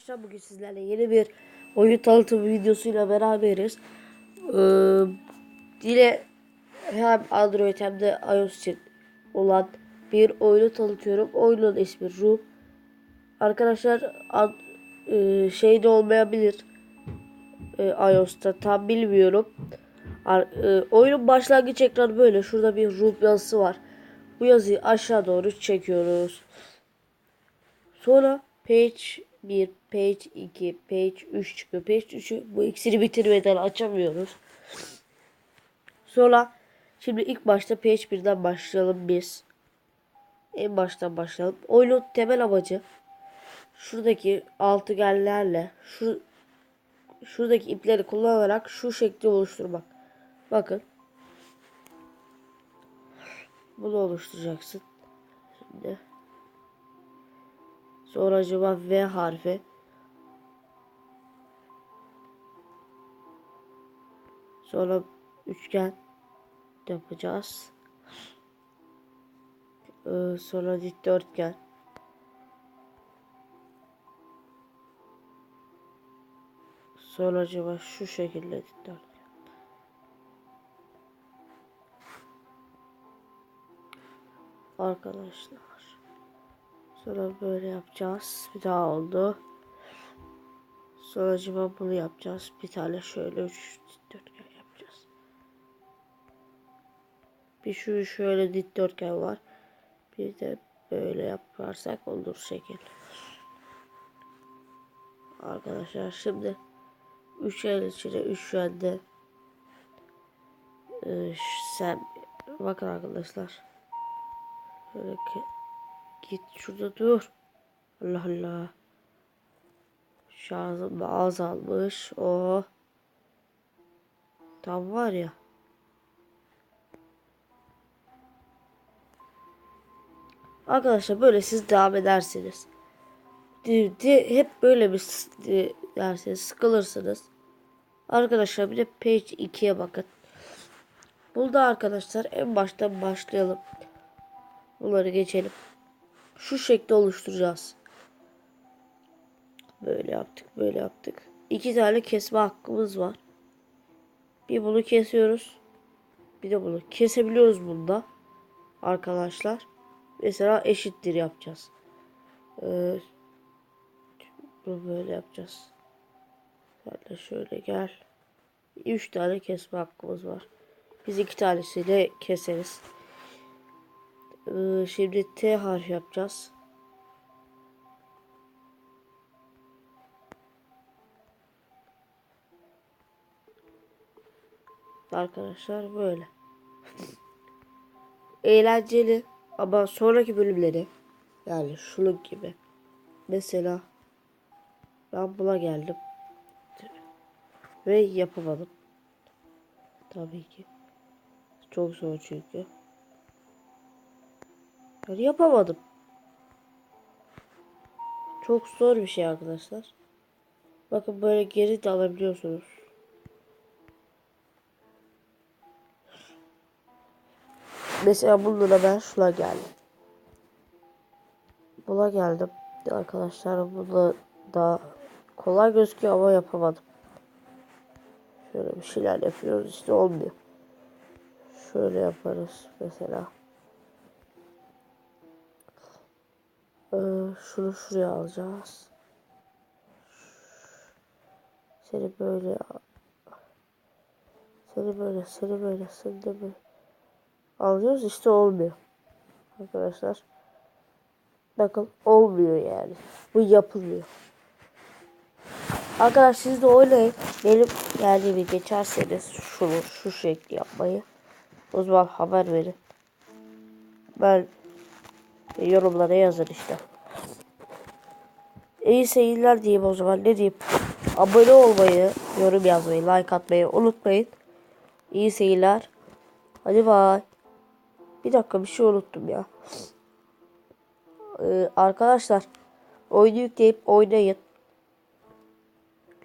Arkadaşlar bugün sizlerle yeni bir oyun tanıtım videosuyla beraberiz. Ee, yine hem Android hem de iOS için olan bir oyunu tanıtıyorum. Oyunun ismi Room. Arkadaşlar ad, e, şeyde olmayabilir. E, iOS'ta tam bilmiyorum. Ar, e, oyunun başlangıç ekranı böyle. Şurada bir Room yazısı var. Bu yazıyı aşağı doğru çekiyoruz. Sonra page 1, page 2, page 3 çıkıyor. Page 3'ü bu ikisini bitirmeden açamıyoruz. Sonra şimdi ilk başta page 1'den başlayalım biz. En baştan başlayalım. Oyunun temel amacı şuradaki altıgenlerle şu şuradaki ipleri kullanarak şu şekli oluşturmak. Bakın. Bunu oluşturacaksın. Şimdi. Sonra acaba V harfi. Sonra üçgen yapacağız. Ee, sonra dikdörtgen. Sonra acaba şu şekilde dikdörtgen. Arkadaşlar. Sonra böyle yapacağız. Bir daha oldu. Sonra acaba bunu yapacağız. Bir tane şöyle üç dikdörtgen yapacağız. Bir şu şöyle dikdörtgen var. Bir de böyle yaparsak olur şekil. Arkadaşlar şimdi üçgen içine üçgende ee, sen bakın arkadaşlar. Şöyle ki Git şurada dur. Allah Allah. Şarjım da azalmış. O. Tam var ya. Arkadaşlar böyle siz devam edersiniz. De, de, hep böyle bir de, derseniz sıkılırsınız. Arkadaşlar bir de page 2'ye bakın. Burada arkadaşlar en baştan başlayalım. Bunları geçelim şu şekli oluşturacağız. Böyle yaptık, böyle yaptık. İki tane kesme hakkımız var. Bir bunu kesiyoruz. Bir de bunu kesebiliyoruz bunda. Arkadaşlar. Mesela eşittir yapacağız. Ee, böyle yapacağız. Şöyle şöyle gel. Üç tane kesme hakkımız var. Biz iki tanesiyle keseriz. Ee, şimdi T harfi yapacağız. Arkadaşlar böyle. Eğlenceli ama sonraki bölümleri yani şunun gibi. Mesela ben buna geldim. Ve yapamadım. Tabii ki. Çok zor çünkü. Yani yapamadım. Çok zor bir şey arkadaşlar. Bakın böyle geri de alabiliyorsunuz. Mesela bununla ben şuna geldim. Buna geldim. Arkadaşlar bunu da kolay gözüküyor ama yapamadım. Şöyle bir şeyler yapıyoruz işte olmuyor. Şöyle yaparız mesela. Ee, şunu şuraya alacağız. Seni böyle seni böyle seni böyle seni de böyle alıyoruz işte olmuyor. Arkadaşlar bakın olmuyor yani. Bu yapılmıyor. Arkadaşlar siz de oynayın. Benim bir geçerseniz şunu şu şekli yapmayı o zaman haber verin. Ben yorumlara yazın işte. İyi seyirler diyeyim o zaman ne diyeyim. Abone olmayı, yorum yazmayı, like atmayı unutmayın. İyi seyirler. Hadi bay. Bir dakika bir şey unuttum ya. Ee, arkadaşlar oyunu yükleyip oynayın.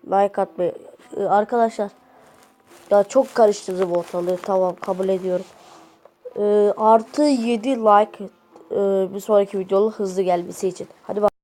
Like atmayı. Ee, arkadaşlar ya çok karıştırdım ortalığı. Tamam kabul ediyorum. Ee, artı 7 like e, bir sonraki videonun hızlı gelmesi için. Hadi bak.